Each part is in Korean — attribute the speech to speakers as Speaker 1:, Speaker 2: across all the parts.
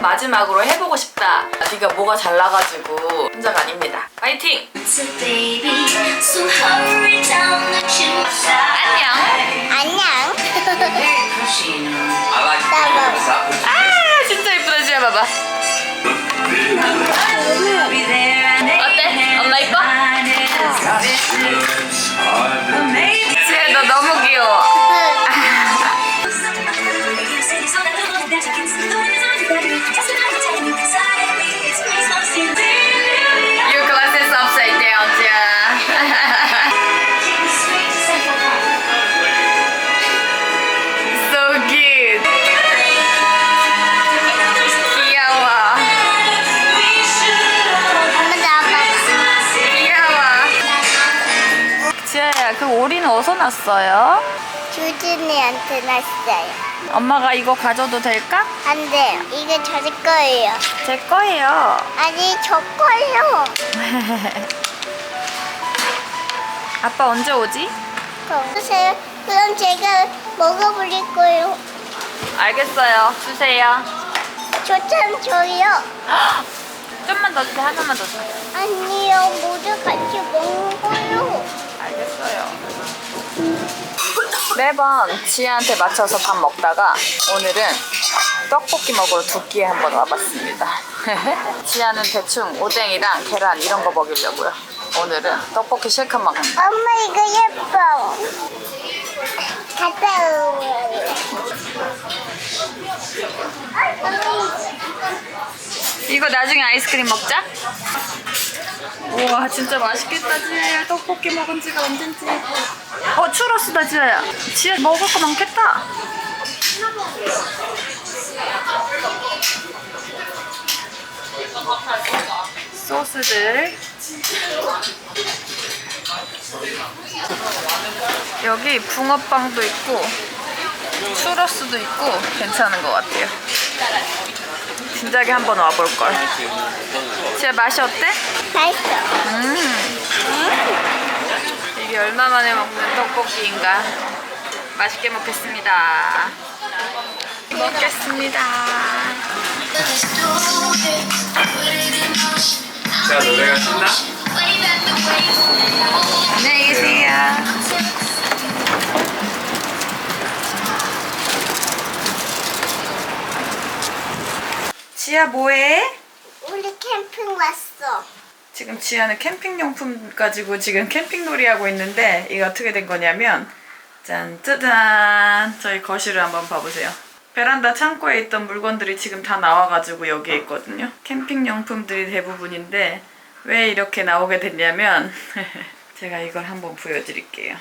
Speaker 1: 마지막으로 해보고 싶다. 네가 뭐가 잘나가지고 혼자가 아닙니다. 파이팅! 안녕.
Speaker 2: 안녕.
Speaker 1: 아 진짜 예쁘다 지아 봐봐. 어때? 엄마 이뻐? 지아 너 너무 귀여워. 어디서 났어요?
Speaker 2: 주진이한테 났어요.
Speaker 1: 엄마가 이거 가져도 될까?
Speaker 2: 안 돼요. 이거 저의 거예요.
Speaker 1: 제 거예요.
Speaker 2: 아니 저 거예요.
Speaker 1: 아빠 언제 오지?
Speaker 2: 보세요. 그럼 제가 먹어버릴 거예요.
Speaker 1: 알겠어요. 주세요.
Speaker 2: 저참 줘요.
Speaker 1: 좀만 더 주세요. 하나만 더 주세요.
Speaker 2: 아니요. 모두 같이 먹는 거예요.
Speaker 1: 알겠어요. 매번 지아한테 맞춰서 밥 먹다가 오늘은 떡볶이 먹으러 두 끼에 한번 와봤습니다. 지아는 대충 오뎅이랑 계란 이런 거 먹이려고요. 오늘은 떡볶이 실컷 먹는다.
Speaker 2: 엄마 이거 예뻐. 갔다 오요.
Speaker 1: 이거 나중에 아이스크림 먹자. 우와 진짜 맛있겠다 지아야 떡볶이 먹은 지가 언젠지. 어 추러스다 지아야. 지아 먹을 거 많겠다. 소스들. 여기 붕어빵도 있고 추러스도 있고 괜찮은 것 같아요. 진작에 한번 와볼 걸. 제 맛이 어때?
Speaker 2: 맛있어.
Speaker 1: 음. 이게 얼마 만에 먹는 떡볶이인가? 맛있게 먹겠습니다. 먹겠습니다.
Speaker 3: 자, 노래가 신나?
Speaker 1: 안녕히 계세요. 지아 뭐해?
Speaker 2: 우리 캠핑 왔어.
Speaker 1: 지금 지아는 캠핑용품 가지고 지금 캠핑놀이 하고 있는데 이게 어떻게 된 거냐면 짠 짜잔. 저희 거실을 한번 봐보세요. 베란다 창고에 있던 물건들이 지금 다 나와가지고 여기에 있거든요. 캠핑용품들이 대부분인데 왜 이렇게 나오게 됐냐면 제가 이걸 한번 보여드릴게요.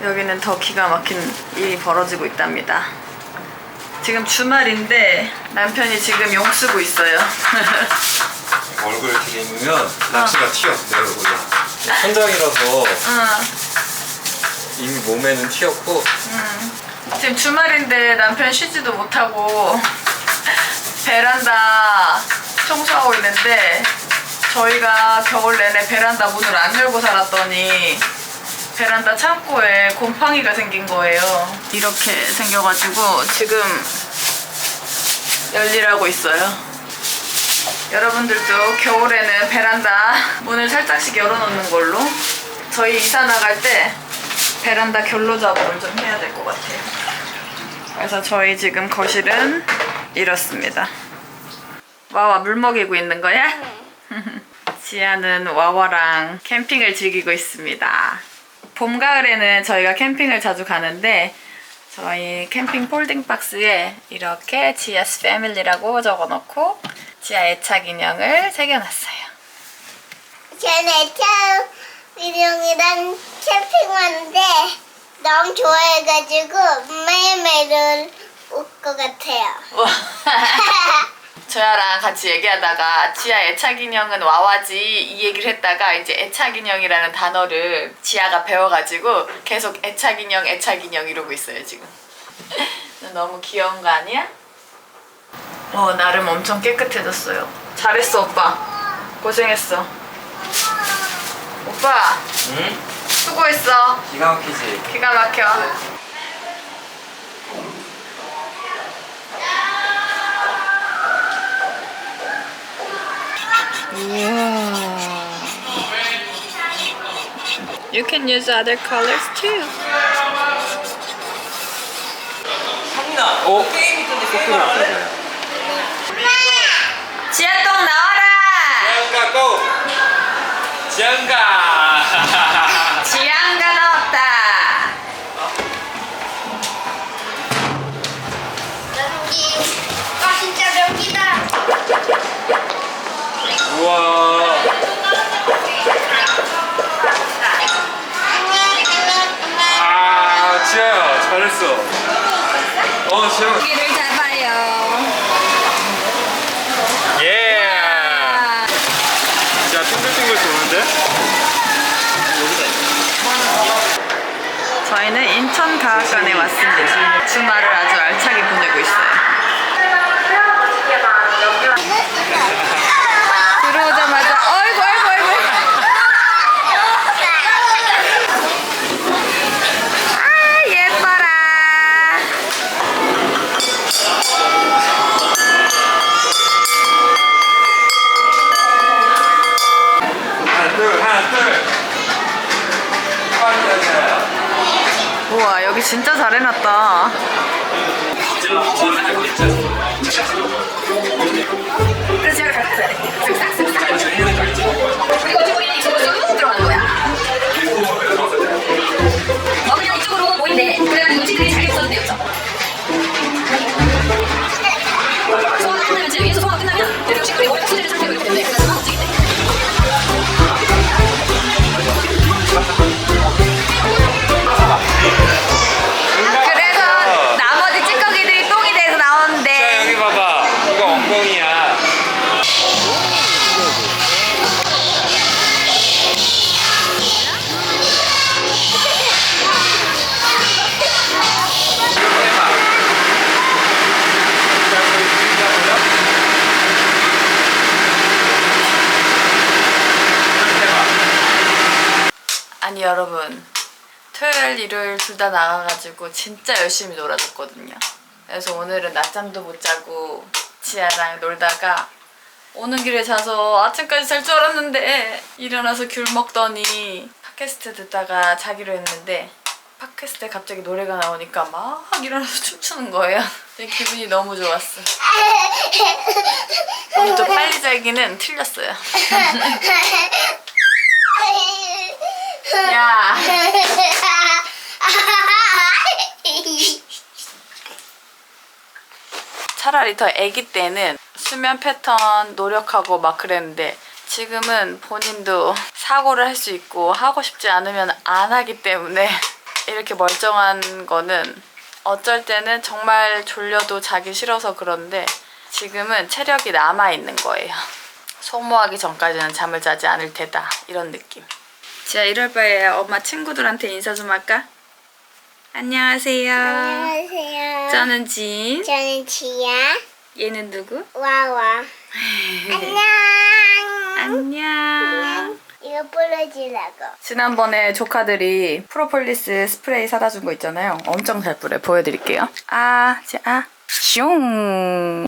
Speaker 1: 여기는 더 기가 막힌 일이 벌어지고 있답니다 지금 주말인데 남편이 지금 용 쓰고 있어요.
Speaker 3: 얼굴 들이면 낚시가 튀어, 내 얼굴에. 천장이라서
Speaker 1: 응,
Speaker 3: 이미 몸에는 튀었고,
Speaker 1: 지금 주말인데 남편 쉬지도 못하고 베란다 청소하고 있는데 저희가 겨울 내내 베란다 문을 안 열고 살았더니 베란다 창고에 곰팡이가 생긴 거예요. 이렇게 생겨가지고 지금 열일하고 있어요. 여러분들도 겨울에는 베란다 문을 살짝씩 열어놓는 걸로 저희 이사 나갈 때 베란다 결로 작업을 좀 해야 될 것 같아요. 그래서 저희 지금 거실은 이렇습니다. 와와 물 먹이고 있는 거야? 지아는 와와랑 캠핑을 즐기고 있습니다. 봄, 가을에는 저희가 캠핑을 자주 가는데 저희 캠핑 폴딩 박스에 이렇게 지아스 패밀리라고 적어놓고 지아 애착 인형을 새겨놨어요.
Speaker 2: 전에 참 민영이랑 캠핑 왔는데 너무 좋아해가지고 매일매일 올 것 같아요.
Speaker 1: 저야랑 같이 얘기하다가 지아 애착 인형은 와와지 이 얘기를 했다가 이제 애착 인형이라는 단어를 지아가 배워가지고 계속 애착 인형 애착 인형 이러고 있어요 지금 너무 귀여운 거 아니야? 어 나름 엄청 깨끗해졌어요 잘했어 오빠 고생했어 오빠
Speaker 3: 응?
Speaker 1: 수고했어
Speaker 3: 기가 막히지?
Speaker 1: 기가 막혀 You can use other colors too.
Speaker 3: 어? 코코넛 맞아요.
Speaker 1: 지아똥 나와라!
Speaker 3: 지안가 고! 지안가!
Speaker 1: 지안가
Speaker 3: 우와. 아, 지아야, 잘했어. 어, 지아.
Speaker 1: 고기를 잡아요.
Speaker 3: 예! 지아 빙글빙글 도는데?
Speaker 1: 저희는 인천 과학관에 왔습니다. 주말을 아주 우와 여기 진짜 잘 해놨다
Speaker 4: 쭈꾸리는 이쪽으로 이쪽으로 보이네. 그래야 음식들이 잘 없어도 되죠. 소화가 끝나면 지금 소화가 끝나면 음식들이 머리
Speaker 1: 일 일요일 둘 다 나가가지고 진짜 열심히 놀아줬거든요. 그래서 오늘은 낮잠도 못 자고 지아랑 놀다가 오는 길에 자서 아침까지 잘 줄 알았는데 일어나서 귤 먹더니 팟캐스트 듣다가 자기로 했는데 팟캐스트에 갑자기 노래가 나오니까 막 일어나서 춤추는 거예요. 되게 기분이 너무 좋았어. 오늘 또 빨리 자기는 틀렸어요. 야 차라리 더 아기 때는 수면 패턴 노력하고 막 그랬는데 지금은 본인도 사고를 할 수 있고 하고 싶지 않으면 안 하기 때문에 이렇게 멀쩡한 거는 어쩔 때는 정말 졸려도 자기 싫어서 그런데 지금은 체력이 남아 있는 거예요. 소모하기 전까지는 잠을 자지 않을 테다 이런 느낌. 자 이럴 바에 엄마 친구들한테 인사 좀 할까? 안녕하세요.
Speaker 2: 안녕하세요.
Speaker 1: 저는 진.
Speaker 2: 저는 지야.
Speaker 1: 얘는 누구?
Speaker 2: 와와. 안녕.
Speaker 1: 안녕.
Speaker 2: 이거 뿌려주려고.
Speaker 1: 지난번에 조카들이 프로폴리스 스프레이 사다 준 거 있잖아요. 엄청 잘 뿌려. 보여드릴게요. 아, 자, 아, 슝.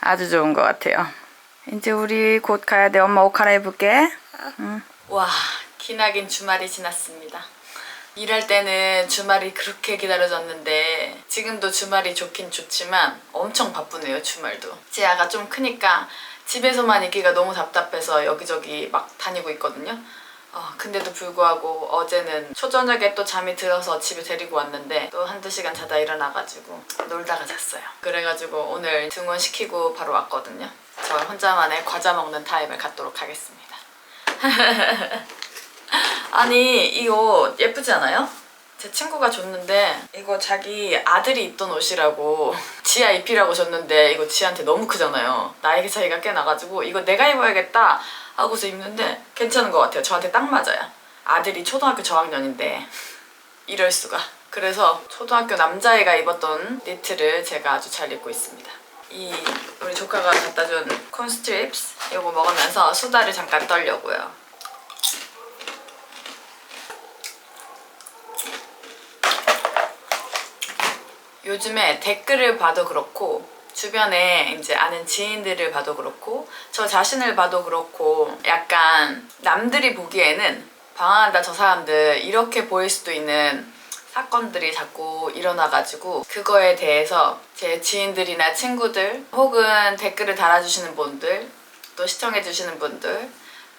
Speaker 1: 아주 좋은 것 같아요. 이제 우리 곧 가야 돼. 엄마 옷 갈아입을게. 응. 와, 기나긴 주말이 지났습니다. 일할 때는 주말이 그렇게 기다려졌는데 지금도 주말이 좋긴 좋지만 엄청 바쁘네요 주말도. 지아가 좀 크니까 집에서만 있기가 너무 답답해서 여기저기 막 다니고 있거든요. 어, 근데도 불구하고 어제는 초저녁에 또 잠이 들어서 집에 데리고 왔는데 또 한두 시간 자다 일어나가지고 놀다가 잤어요. 그래가지고 오늘 등원시키고 바로 왔거든요. 저 혼자만의 과자 먹는 타임을 갖도록 하겠습니다 아니 이옷 예쁘지 않아요? 제 친구가 줬는데 이거 자기 아들이 입던 옷이라고 지아 입히라고 줬는데 이거 지한테 너무 크잖아요. 나에게 차이가 꽤 나가지고 이거 내가 입어야겠다 하고서 입는데 괜찮은 것 같아요. 저한테 딱 맞아요. 아들이 초등학교 저학년인데 이럴 수가. 그래서 초등학교 남자애가 입었던 니트를 제가 아주 잘 입고 있습니다. 이 우리 조카가 갖다 준 콘스트립스 이거 먹으면서 수다를 잠깐 떨려고요 요즘에 댓글을 봐도 그렇고 주변에 이제 아는 지인들을 봐도 그렇고 저 자신을 봐도 그렇고 약간 남들이 보기에는 방황한다 저 사람들 이렇게 보일 수도 있는 사건들이 자꾸 일어나가지고 그거에 대해서 제 지인들이나 친구들 혹은 댓글을 달아주시는 분들 또 시청해주시는 분들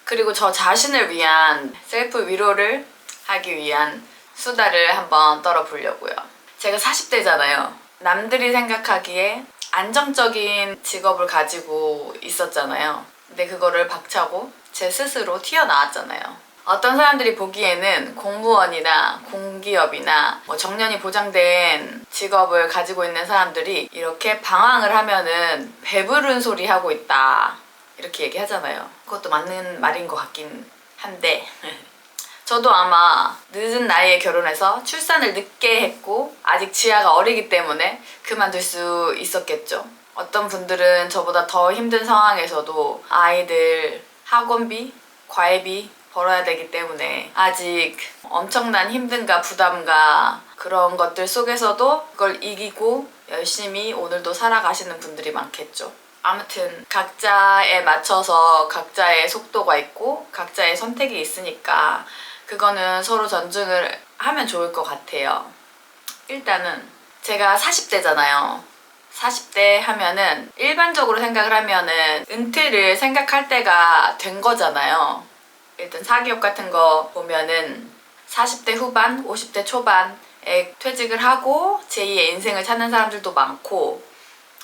Speaker 1: 그리고 저 자신을 위한 셀프 위로를 하기 위한 수다를 한번 떨어보려고요. 제가 40대잖아요. 남들이 생각하기에 안정적인 직업을 가지고 있었잖아요. 근데 그거를 박차고 제 스스로 튀어나왔잖아요. 어떤 사람들이 보기에는 공무원이나 공기업이나 뭐 정년이 보장된 직업을 가지고 있는 사람들이 이렇게 방황을 하면은 배부른 소리 하고 있다. 이렇게 얘기하잖아요. 그것도 맞는 말인 것 같긴 한데. 저도 아마 늦은 나이에 결혼해서 출산을 늦게 했고 아직 지아가 어리기 때문에 그만둘 수 있었겠죠. 어떤 분들은 저보다 더 힘든 상황에서도 아이들 학원비, 과외비 벌어야 되기 때문에 아직 엄청난 힘듦과 부담과 그런 것들 속에서도 그걸 이기고 열심히 오늘도 살아가시는 분들이 많겠죠. 아무튼 각자에 맞춰서 각자의 속도가 있고 각자의 선택이 있으니까 그거는 서로 존중을 하면 좋을 것 같아요. 일단은 제가 40대잖아요. 40대 하면은 일반적으로 생각을 하면은 은퇴를 생각할 때가 된 거잖아요. 일단 사기업 같은 거 보면은 40대 후반, 50대 초반에 퇴직을 하고 제2의 인생을 찾는 사람들도 많고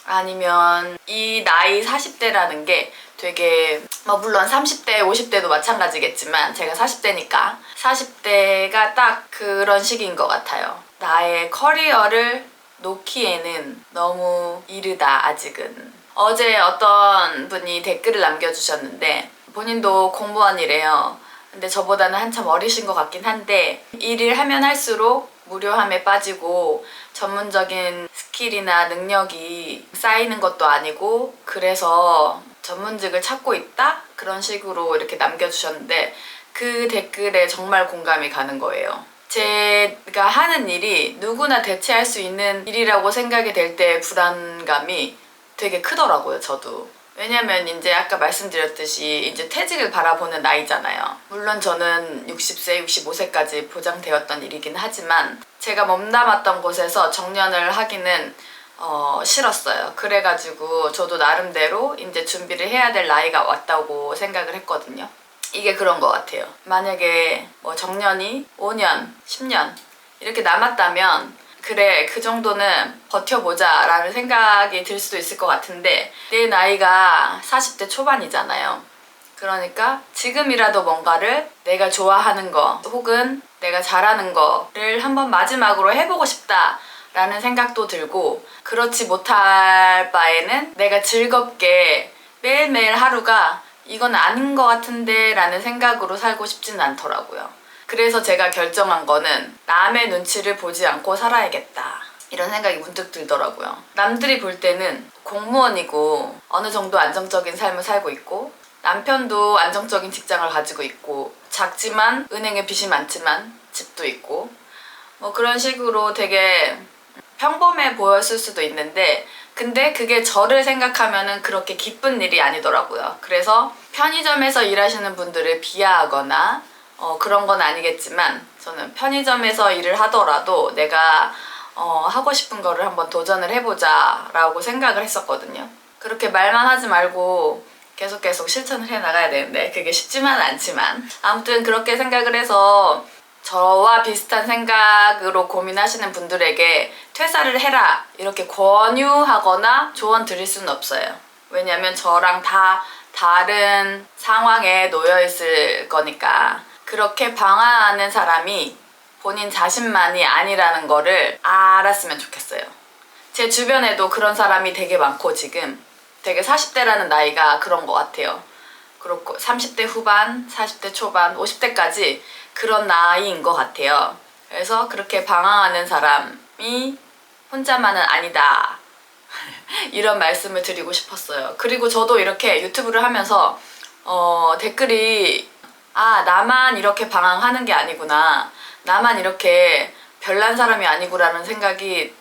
Speaker 1: 아니면 이 나이 40대라는 게 되게 뭐 물론 30대, 50대도 마찬가지겠지만 제가 40대니까 40대가 딱 그런 시기인 것 같아요. 나의 커리어를 놓기에는 너무 이르다 아직은. 어제 어떤 분이 댓글을 남겨주셨는데 본인도 공무원이래요. 근데 저보다는 한참 어리신 것 같긴 한데 일을 하면 할수록 무료함에 빠지고 전문적인 스킬이나 능력이 쌓이는 것도 아니고 그래서 전문직을 찾고 있다? 그런 식으로 이렇게 남겨주셨는데 그 댓글에 정말 공감이 가는 거예요. 제가 하는 일이 누구나 대체할 수 있는 일이라고 생각이 될 때 불안감이 되게 크더라고요, 저도. 왜냐면 이제 아까 말씀드렸듯이 이제 퇴직을 바라보는 나이잖아요. 물론 저는 60세, 65세까지 보장되었던 일이긴 하지만 제가 몸담았던 곳에서 정년을 하기는 어, 싫었어요. 그래가지고 저도 나름대로 이제 준비를 해야 될 나이가 왔다고 생각을 했거든요. 이게 그런 것 같아요. 만약에 뭐 정년이 5년, 10년 이렇게 남았다면 그래 그 정도는 버텨보자 라는 생각이 들 수도 있을 것 같은데 내 나이가 40대 초반이잖아요. 그러니까 지금이라도 뭔가를 내가 좋아하는 거 혹은 내가 잘하는 거를 한번 마지막으로 해보고 싶다 라는 생각도 들고 그렇지 못할 바에는 내가 즐겁게 매일매일 하루가 이건 아닌 것 같은데 라는 생각으로 살고 싶지는 않더라고요 그래서 제가 결정한 거는 남의 눈치를 보지 않고 살아야겠다. 이런 생각이 문득 들더라고요. 남들이 볼 때는 공무원이고 어느 정도 안정적인 삶을 살고 있고 남편도 안정적인 직장을 가지고 있고 작지만 은행에 빚이 많지만 집도 있고 뭐 그런 식으로 되게 평범해 보였을 수도 있는데 근데 그게 저를 생각하면은 그렇게 기쁜 일이 아니더라고요. 그래서 편의점에서 일하시는 분들을 비하하거나 어, 그런 건 아니겠지만 저는 편의점에서 일을 하더라도 내가 어, 하고 싶은 거를 한번 도전을 해보자 라고 생각을 했었거든요. 그렇게 말만 하지 말고 계속 계속 실천을 해 나가야 되는데 그게 쉽지만은 않지만 아무튼 그렇게 생각을 해서 저와 비슷한 생각으로 고민하시는 분들에게 퇴사를 해라 이렇게 권유하거나 조언 드릴 수는 없어요. 왜냐면 저랑 다 다른 상황에 놓여 있을 거니까 그렇게 방황하는 사람이 본인 자신만이 아니라는 거를 알았으면 좋겠어요. 제 주변에도 그런 사람이 되게 많고 지금 되게 40대라는 나이가 그런 것 같아요. 그렇고 30대 후반, 40대 초반, 50대까지 그런 나이인 것 같아요. 그래서 그렇게 방황하는 사람이 혼자만은 아니다. 이런 말씀을 드리고 싶었어요. 그리고 저도 이렇게 유튜브를 하면서 어, 댓글이 아, 나만 이렇게 방황하는 게 아니구나. 나만 이렇게 별난 사람이 아니구라는 생각이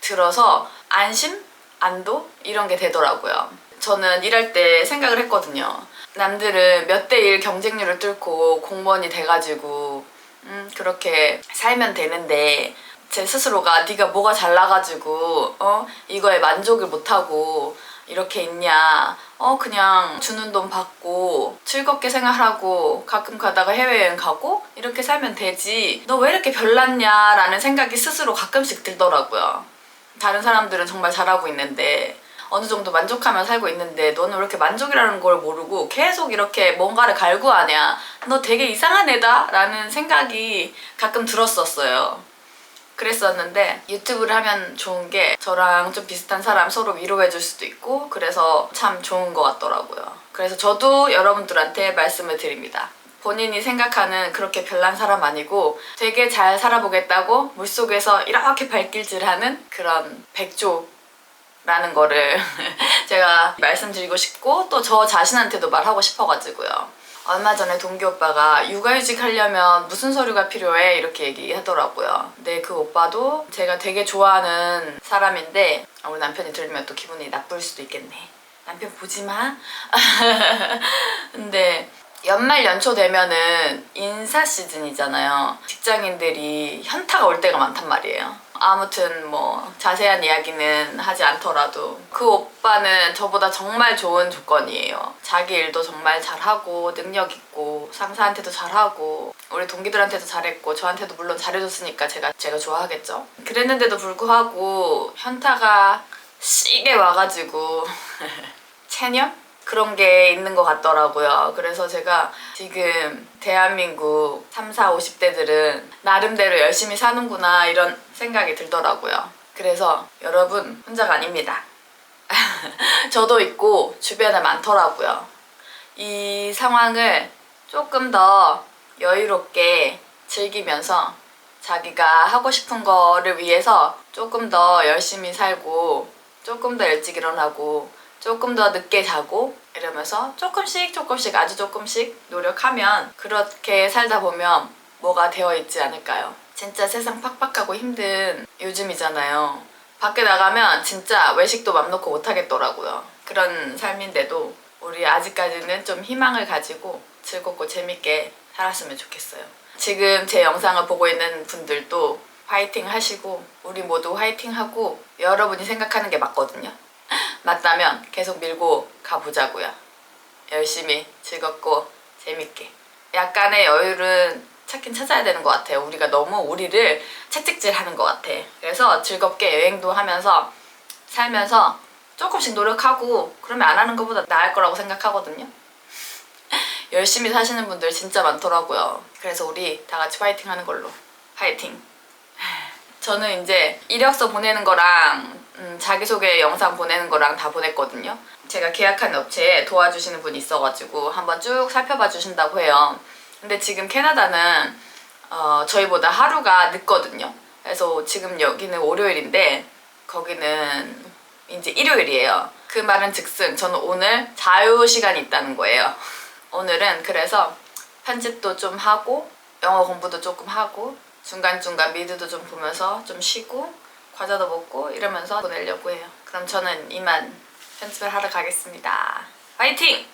Speaker 1: 들어서 안심? 안도 이런 게 되더라고요. 저는 일할 때 생각을 했거든요. 남들은 몇 대 일 경쟁률을 뚫고 공무원이 돼가지고 음, 그렇게 살면 되는데 제 스스로가 네가 뭐가 잘나가지고 어 이거에 만족을 못하고 이렇게 있냐? 어 그냥 주는 돈 받고 즐겁게 생활하고 가끔 가다가 해외여행 가고 이렇게 살면 되지. 너 왜 이렇게 별났냐 라는 생각이 스스로 가끔씩 들더라고요. 다른 사람들은 정말 잘하고 있는데 어느 정도 만족하며 살고 있는데 너는 왜 이렇게 만족이라는 걸 모르고 계속 이렇게 뭔가를 갈구하냐? 너 되게 이상한 애다? 라는 생각이 가끔 들었었어요 그랬었는데 유튜브를 하면 좋은 게 저랑 좀 비슷한 사람 서로 위로해 줄 수도 있고 그래서 참 좋은 것 같더라고요. 그래서 저도 여러분들한테 말씀을 드립니다. 본인이 생각하는 그렇게 별난 사람 아니고 되게 잘 살아보겠다고 물속에서 이렇게 발길질하는 그런 백조 라는 거를 제가 말씀드리고 싶고 또 저 자신한테도 말하고 싶어가지고요. 얼마 전에 동기 오빠가 육아휴직 하려면 무슨 서류가 필요해 이렇게 얘기하더라고요. 근데 그 오빠도 제가 되게 좋아하는 사람인데 아, 우리 남편이 들으면 또 기분이 나쁠 수도 있겠네. 남편 보지 마. 근데 연말 연초 되면은 인사 시즌이잖아요. 직장인들이 현타가 올 때가 많단 말이에요. 아무튼 뭐 자세한 이야기는 하지 않더라도 그 오빠는 저보다 정말 좋은 조건이에요. 자기 일도 정말 잘하고 능력 있고 상사한테도 잘하고 우리 동기들한테도 잘했고 저한테도 물론 잘해줬으니까 제가 제가 좋아하겠죠. 그랬는데도 불구하고 현타가 시게 와가지고 체념? 그런 게 있는 것 같더라고요. 그래서 제가 지금 대한민국 3, 4, 50대들은 나름대로 열심히 사는구나 이런 생각이 들더라고요. 그래서 여러분 혼자가 아닙니다. 저도 있고 주변에 많더라고요. 이 상황을 조금 더 여유롭게 즐기면서 자기가 하고 싶은 거를 위해서 조금 더 열심히 살고 조금 더 일찍 일어나고 조금 더 늦게 자고 이러면서 조금씩 조금씩 아주 조금씩 노력하면 그렇게 살다 보면 뭐가 되어 있지 않을까요? 진짜 세상 팍팍하고 힘든 요즘이잖아요. 밖에 나가면 진짜 외식도 맘 놓고 못 하겠더라고요. 그런 삶인데도 우리 아직까지는 좀 희망을 가지고 즐겁고 재밌게 살았으면 좋겠어요. 지금 제 영상을 보고 있는 분들도 화이팅 하시고 우리 모두 화이팅 하고 여러분이 생각하는 게 맞거든요. 맞다면 계속 밀고 가보자고요. 열심히 즐겁고 재밌게. 약간의 여유를 찾긴 찾아야 되는 것 같아요. 우리가 너무 우리를 채찍질 하는 것 같아. 그래서 즐겁게 여행도 하면서 살면서 조금씩 노력하고 그러면 안 하는 것보다 나을 거라고 생각하거든요. 열심히 사시는 분들 진짜 많더라고요. 그래서 우리 다 같이 화이팅 하는 걸로. 화이팅! 저는 이제 이력서 보내는 거랑 음, 자기소개 영상 보내는 거랑 다 보냈거든요. 제가 계약한 업체에 도와주시는 분이 있어가지고 한번 쭉 살펴봐 주신다고 해요. 근데 지금 캐나다는 어, 저희보다 하루가 늦거든요. 그래서 지금 여기는 월요일인데 거기는 이제 일요일이에요. 그 말은 즉슨 저는 오늘 자유 시간이 있다는 거예요. 오늘은 그래서 편집도 좀 하고 영어 공부도 조금 하고 중간중간 미드도 좀 보면서 좀 쉬고 과자도 먹고 이러면서 보내려고 해요. 그럼 저는 이만 편집을 하러 가겠습니다. 화이팅!